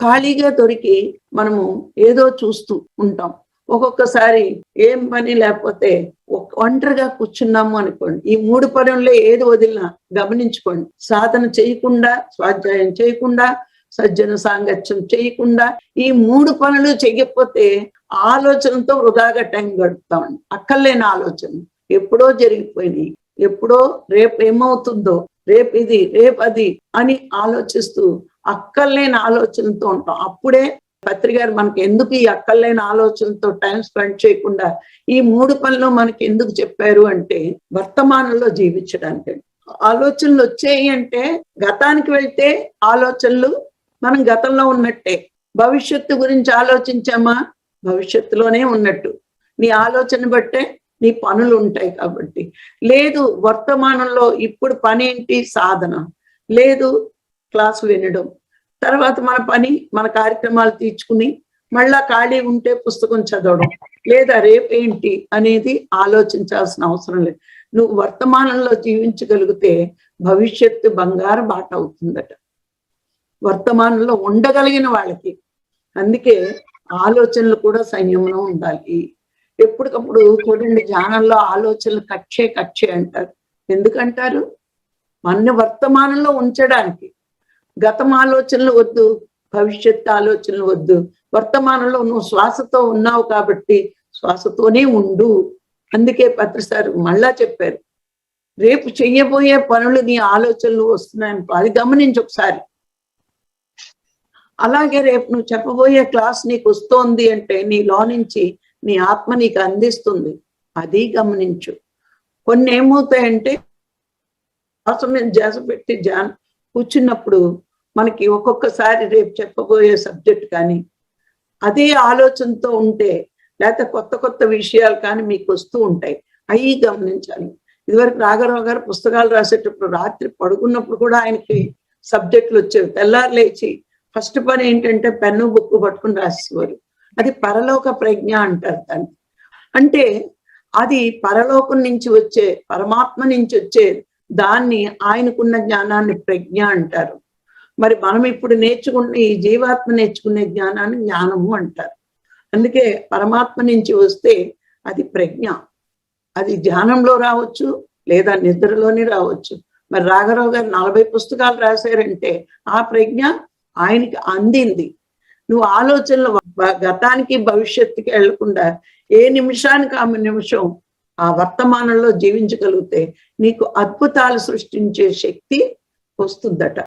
ఖాళీగా దొరికి మనము ఏదో చూస్తూ ఉంటాం. ఒక్కొక్కసారి ఏం పని లేకపోతే ఒంటరిగా కూర్చున్నాము అనుకోండి ఈ మూడు పనుల్లో ఏది వదిలినా గమనించుకోండి. సాధన చేయకుండా స్వాధ్యాయం చేయకుండా సజ్జన సాంగత్యం చేయకుండా ఈ మూడు పనులు చేయకపోతే ఆలోచనతో వృధాగా టైం గడుపుతామండి. అక్కర్లేని ఆలోచన ఎప్పుడో జరిగిపోయినాయి. ఎప్పుడో రేపు ఏమవుతుందో రేపు ఇది రేపు అది అని ఆలోచిస్తూ అక్కర్లేని ఆలోచనతో ఉంటాం. అప్పుడే పత్రి గారు మనకి ఎందుకు ఈ అక్కర్లేని ఆలోచనతో టైం స్పెండ్ చేయకుండా ఈ మూడు పనులు మనకి ఎందుకు చెప్పారు అంటే వర్తమానంలో జీవించడానికి. ఆలోచనలు వచ్చాయి అంటే గతానికి వెళ్తే ఆలోచనలు మనం గతంలో ఉన్నట్టే. భవిష్యత్తు గురించి ఆలోచించామా? భవిష్యత్తులోనే ఉన్నట్టు. నీ ఆలోచన బట్టే నీ పనులు ఉంటాయి కాబట్టి. లేదు వర్తమానంలో ఇప్పుడు పని ఏంటి? సాధన. లేదు క్లాసు వినడం. తర్వాత మన పని మన కార్యక్రమాలు తీర్చుకుని మళ్ళా ఖాళీ ఉంటే పుస్తకం చదవడం. లేదా రేపేంటి అనేది ఆలోచించాల్సిన అవసరం లేదు. నువ్వు వర్తమానంలో జీవించగలిగితే భవిష్యత్తు బంగారు బాట అవుతుందట. వర్తమానంలో ఉండగలిగిన వాళ్ళకి. అందుకే ఆలోచనలు కూడా సంయమనం ఉండాలి. ఎప్పటికప్పుడు చూడండి ధ్యానంలో ఆలోచనలు కచ్చే కచ్చే అంటారు. ఎందుకంటారు? మన వర్తమానంలో ఉంచడానికి. గతం ఆలోచనలు వద్దు భవిష్యత్ ఆలోచనలు వద్దు. వర్తమానంలో నువ్వు శ్వాసతో ఉన్నావు కాబట్టి శ్వాసతోనే ఉండు. అందుకే పత్రిసారు మళ్ళా చెప్పారు రేపు చెయ్యబోయే పనులు నీ ఆలోచనలు వస్తున్నాయని అది గమనించి ఒకసారి. అలాగే రేపు నువ్వు చెప్పబోయే క్లాస్ నీకు వస్తోంది అంటే నీలో నుంచి నీ ఆత్మ నీకు అందిస్తుంది. అది గమనించు. కొన్ని ఏమవుతాయంటే శ్వాస మీద జాస పెట్టి జా కూర్చున్నప్పుడు మనకి ఒక్కొక్కసారి రేపు చెప్పబోయే సబ్జెక్ట్ కానీ అదే ఆలోచనతో ఉంటే లేకపోతే కొత్త కొత్త విషయాలు కానీ మీకు వస్తూ ఉంటాయి. అవి గమనించాలి. ఇదివరకు రాఘరావు గారు పుస్తకాలు రాసేటప్పుడు రాత్రి పడుకున్నప్పుడు కూడా ఆయనకి సబ్జెక్టులు వచ్చేవి. తెల్లారు లేచి ఫస్ట్ పని ఏంటంటే పెన్ను బుక్ పట్టుకుని రాసేవారు. అది పరలోక ప్రజ్ఞ అంటారు దాన్ని. అంటే అది పరలోకం నుంచి వచ్చే పరమాత్మ నుంచి వచ్చే దాన్ని ఆయనకున్న జ్ఞానాన్ని ప్రజ్ఞ అంటారు. మరి మనం ఇప్పుడు నేర్చుకున్న ఈ జీవాత్మ నేర్చుకునే జ్ఞానాన్ని జ్ఞానము అంటారు. అందుకే పరమాత్మ నుంచి వస్తే అది ప్రజ్ఞ. అది ధ్యానంలో రావచ్చు లేదా నిద్రలోనే రావచ్చు. మరి రాఘరావు గారు నలభై పుస్తకాలు రాశారంటే ఆ ప్రజ్ఞ ఆయనకి అందింది. నువ్వు ఆలోచనలు గతానికి భవిష్యత్తుకి వెళ్ళకుండా ఏ నిమిషానికి ఆమె నిమిషం ఆ వర్తమానంలో జీవించగలిగితే నీకు అద్భుతాలు సృష్టించే శక్తి వస్తుందట.